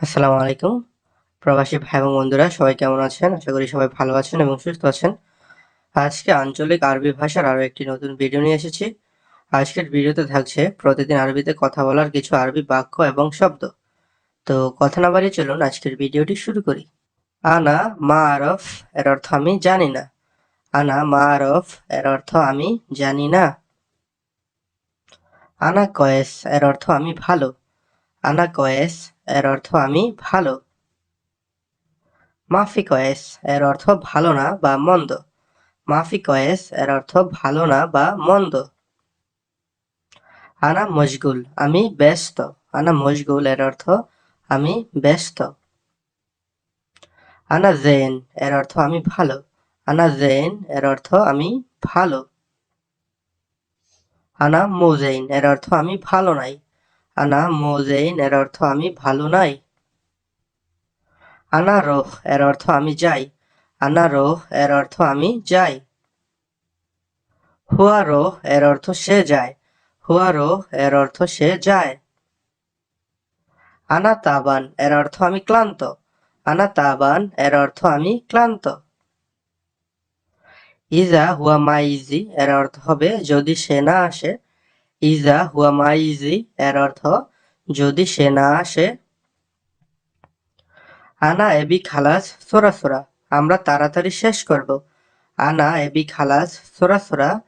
আসসালামু আলাইকুম। প্রবাসী ভাই এবং বন্ধুরা, সবাই কেমন আছেন? আশা করি সবাই ভালো আছেন এবং সুস্থ আছেন। আজকে আঞ্চলিক আরবি ভাষার আরও একটি নতুন ভিডিও নিয়ে এসেছি। আজকের ভিডিওতে থাকছে প্রতিদিন আরবিতে কথা বলার কিছু আরবি বাক্য এবং শব্দ। তো কথা না বাড়িয়ে চলুন, আজকের ভিডিওটি শুরু করি। আনা মা আরফ এর অর্থ আমি জানি না। আনা মা আরফ এর অর্থ আমি জানি না। আনা কয়েস এর অর্থ আমি ভালো। আনা কয়েস এর অর্থ আমি ভালো। মাফি কয়েস এর অর্থ ভালো না বা মন্দ। মাফি কয়েস এর অর্থ ভালো না বা মন্দ। আনা মশগুল, আমি ব্যস্ত। আনা মশগুল এর অর্থ আমি ব্যস্ত। আনা জেন এর অর্থ আমি ভালো। আনা জেন এর অর্থ আমি ভালো। আনা মোজেইন এর অর্থ আমি ভালো নাই। আনা মোজেইন, এর অর্থ আমি ভালো নাই। আনা রোহ, এর অর্থ আমি যাই। আনা রোহ, এর অর্থ আমি যাই। হুয়া রোহ, এর অর্থ সে যায়। হুয়া রোহ, এর অর্থ সে যায়। আনা তাবান, এর অর্থ আমি ক্লান্ত। আনা তাবান, এর অর্থ আমি ক্লান্ত। ইজা হুয়া মাইজি, এর অর্থ হবে যদি সে না আসে ইজা হুয়া মাইজি এর অর্থ, যদি সে না আসে। আনা এবি খালাস, সোরা আমরা তাড়াতাড়ি শেষ করব। আনা এবি খালাস সোরা,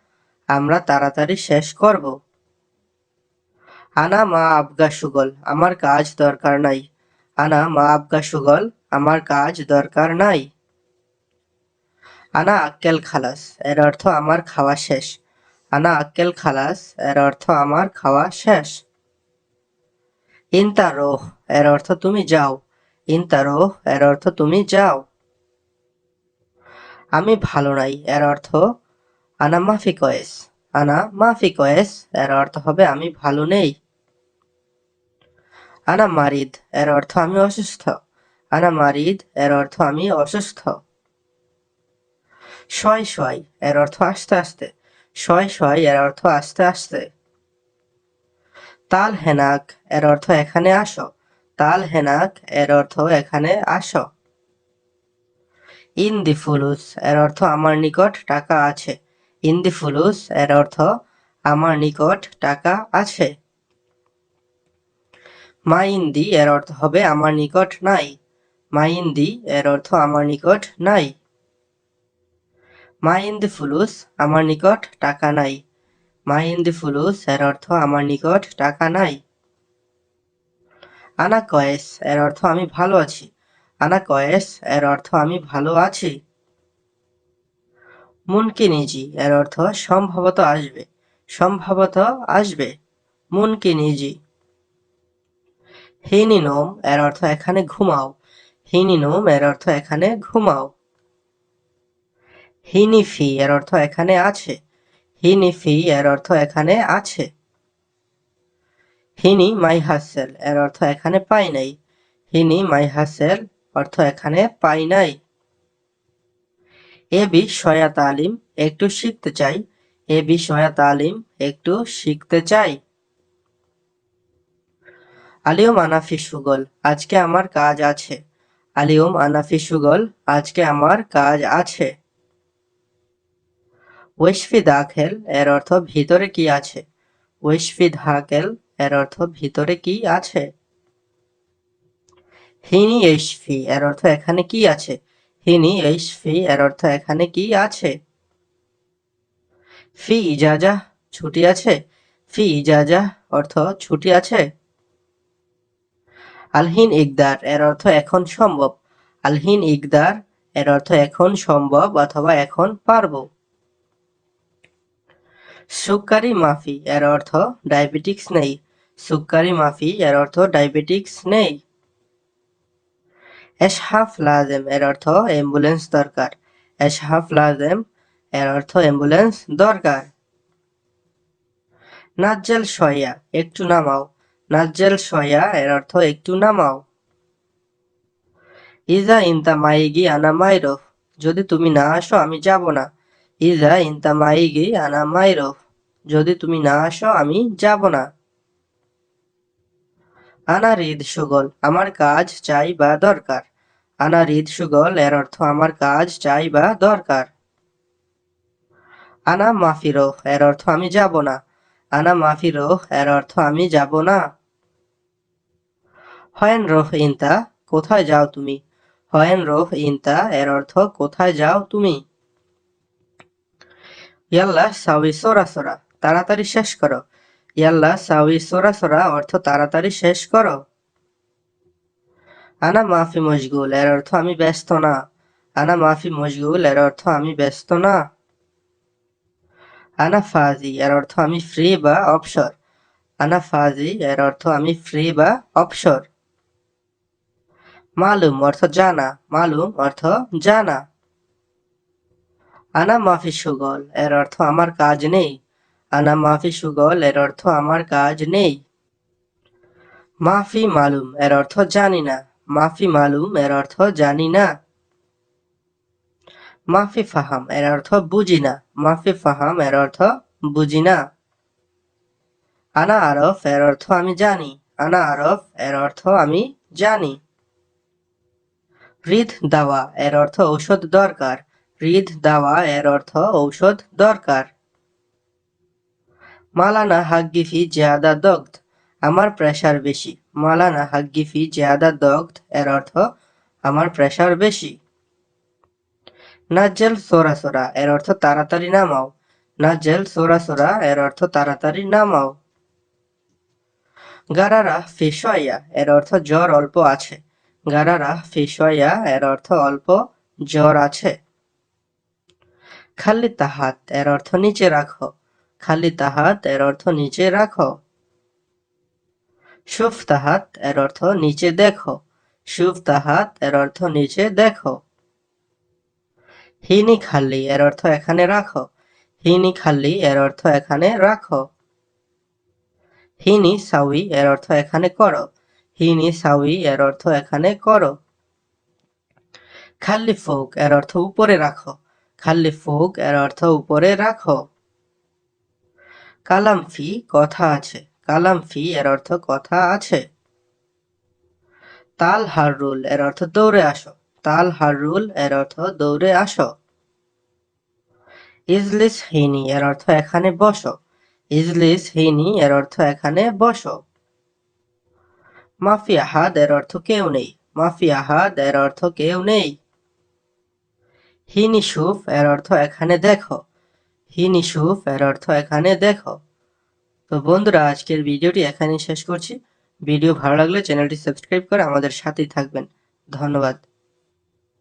আমরা তাড়াতাড়ি শেষ করব। আনা মা আবগা সুগল, আমার কাজ দরকার নাই। আনা মা আবগা সুগল, আমার কাজ দরকার নাই। আনা আক্কেল খালাস, এর অর্থ, আমার খাওয়া শেষ। আনা আক্কেল খালাস, এর অর্থ আমার খাওয়া শেষ। ইনতা রোহ এর অর্থ তুমি যাও। ইনতা রোহ এর অর্থ তুমি যাও। আমি ভালো নাই, এর অর্থ আনা মাফি কয়েস। আনা মাফি কয়েস, এর অর্থ হবে আমি ভালো নেই। আনা মারিদ, এর অর্থ আমি অসুস্থ। আনা মারিদ, এর অর্থ আমি অসুস্থ। শয় শয়, এর অর্থ আস্তে আস্তে। শয় শয় এর অর্থ আস্তে আস্তে। তাল হেনাক এর অর্থ এখানে আসো। তাল হেনাক এর অর্থ এখানে আসো। ইন দি ফুলুস এর অর্থ আমার নিকট টাকা আছে। ইন দি ফুলুস এর অর্থ আমার নিকট টাকা আছে। মাইন্দি এর অর্থ হবে আমার নিকট নাই। মাইন্দি এর অর্থ আমার নিকট নাই। মাইন্দি ফুলুস, আমার নিকট টাকা নাই। মাইন্দি ফুলুস, এর অর্থ আমার নিকট টাকা নাই। আনা কয়েস এর অর্থ আমি ভালো আছি। আনা কয়েস এর অর্থ আমি ভালো আছি। মুনকিনিজি, এর অর্থ সম্ভবত আসবে। সম্ভবত আসবে। মুনকিনিজি। হিনিনোম এর অর্থ এখানে ঘুমাও। হিনিনোম এর অর্থ এখানে ঘুমাও। হিনিফি এর অর্থ এখানে আছে। হিনিফি এর অর্থ এখানে আছে। হিনি মাই হাসেল এর অর্থ এখানে পাই নাই। হিনি মাই হাসেল অর্থ এখানে পাই নাই। এ বি বিষয়া তালিম, একটু শিখতে চাই। এ বি বিষয়া তালিম, একটু শিখতে চাই। আলিয়ম আনাফি সুগল, আজকে আমার কাজ আছে। আলিয়ম আনাফি সুগল, আজকে আমার কাজ আছে। ওয়েশফি দাখেল এর অর্থ ভিতরে কি আছে? ওয়েশফি ধাকেল এর অর্থ ভিতরে কি আছে? হিনি এইশফি এর অর্থ এখানে কি আছে? হিনি এইশফি এর অর্থ এখানে কি আছে? ফি ইজাজা ছুটি আছে, ফি ইজাজা অর্থ ছুটি আছে। আলহিন ইকদার এর অর্থ এখন সম্ভব। আলহিন ইকদার এর অর্থ এখন সম্ভব অথবা এখন পারব। সুক্কারি মাফি, এর অর্থ ডায়াবেটিক্স নেই। সুক্কারি মাফি, এর অর্থ ডায়াবেটিক্স নেই। এশহাফ লাজেম, এর অর্থ অ্যাম্বুলেন্স দরকার। এশহাফ লাজেম, এর অর্থ অ্যাম্বুলেন্স দরকার। নাজ্জাল সয়া, একটু নামাও। নাজ্জাল সয়া, এর অর্থ একটু নামাও। ইজা ইনতা মাইগি আনা মাইরফ, যদি তুমি না আসো, আমি যাব না। ইজা ইনতা মাইগি আনা মাইরফ। যদি তুমি না আসো, আমি যাব না। আনা সুগল, আমার কাজ চাই বা দরকার। আনা সুগল, এর অর্থ আমার কাজ চাই বা দরকার। আনা মাফিরো এর অর্থ আমি যাব না। আনা মাফিরো এর অর্থ আমি যাব না। হয়েন রোহ ইনতা, কোথায় যাও তুমি? হয়েন রোহ ইন্তা, এর অর্থ কোথায় যাও তুমি? ইয়াল্লা সাউই সোরা সোরা, তাড়াতাড়ি শেষ করো। ইয়াল্লা সাউই সোরা সোরা, অর্থ তাড়াতাড়ি শেষ করো। আনা মাফি মশগুল, এর অর্থ আমি ব্যস্ত না। আনা মাফি মশগুল, এর অর্থ আমি ব্যস্ত না। আনা ফাজি, এর অর্থ আমি ফ্রি বা অবসর। আনা ফাজি, এর অর্থ আমি ফ্রি বা অবসর। মালুম অর্থ জানা, মালুম অর্থ জানা। আনা মাফি সুগল, এর অর্থ আমার কাজ নেই। আনা মাফি সুগল, এর অর্থ আমার কাজ নেই। মাফি মালুম, এর অর্থ জানি না। মাফি মালুম, এর অর্থ জানি না। মাফি ফাহাম, এর অর্থ বুঝি না। মাফি ফাহাম, এর অর্থ বুঝি না। আনা আরফ, এর অর্থ আমি জানি। আনা আরফ, এর অর্থ আমি জানি। হৃদ দাওয়া, এর অর্থ ঔষধ দরকার। হৃদ দাওয়া এর অর্থ ঔষধ দরকার। মালানা হাগ্গিফি জিয়াদা দগ্ধ, আমার প্রেশার বেশি। মালানা হাগ্গিফি জিয়াদা দগ্ধ এর অর্থ, আমার প্রেশার বেশি। নাজ্জেল সোরা সোরা এর অর্থ, তাড়াতাড়ি নামাও। নাজ্জেল সোরা সোরা এর অর্থ, তাড়াতাড়ি নামাও। গারারা ফিসয়া এর অর্থ, জ্বর অল্প আছে। গারারা ফিসয়া এর অর্থ, অল্প জ্বর আছে। খালি তাহাত, এর অর্থ নিচে রাখো। খালি তাহাত, এর অর্থ নিচে রাখো। সুফ তাহাত, এর অর্থ নিচে দেখো। সুফ তাহাত, এর অর্থ নিচে দেখো। হিনি খালি, এর অর্থ এখানে রাখো। হিনি খালি, এর অর্থ এখানে রাখো। হিনি সাউই, এর অর্থ এখানে করো। হিনি সাউই, এর অর্থ এখানে করো। খালি ফোক, এর অর্থ উপরে রাখো। খালি ফোক, এর অর্থ উপরে রাখো। কালাম ফি কথা আছে। কালাম ফি এর অর্থ কথা আছে। তাল হাররুল, এর অর্থ দৌড়ে আসো। তাল হাররুল, এর অর্থ দৌড়ে আসো। ইজলিস হিনি, এর অর্থ এখানে বসো। ইজলিস হিনি, এর অর্থ এখানে বসো। মাফি আহাদ, এর অর্থ কেউ নেই। মাফি আহাদ, এর অর্থ কেউ নেই। হিনি সুফ এর অর্থ এখানে দেখো। হিনিসুফ এর অর্থ এখানে দেখো। তো বন্ধুরা, আজকের ভিডিওটি এখানেই শেষ করছি। ভিডিও ভালো লাগলে চ্যানেলটি সাবস্ক্রাইব করে আমাদের সাথেই থাকবেন। ধন্যবাদ।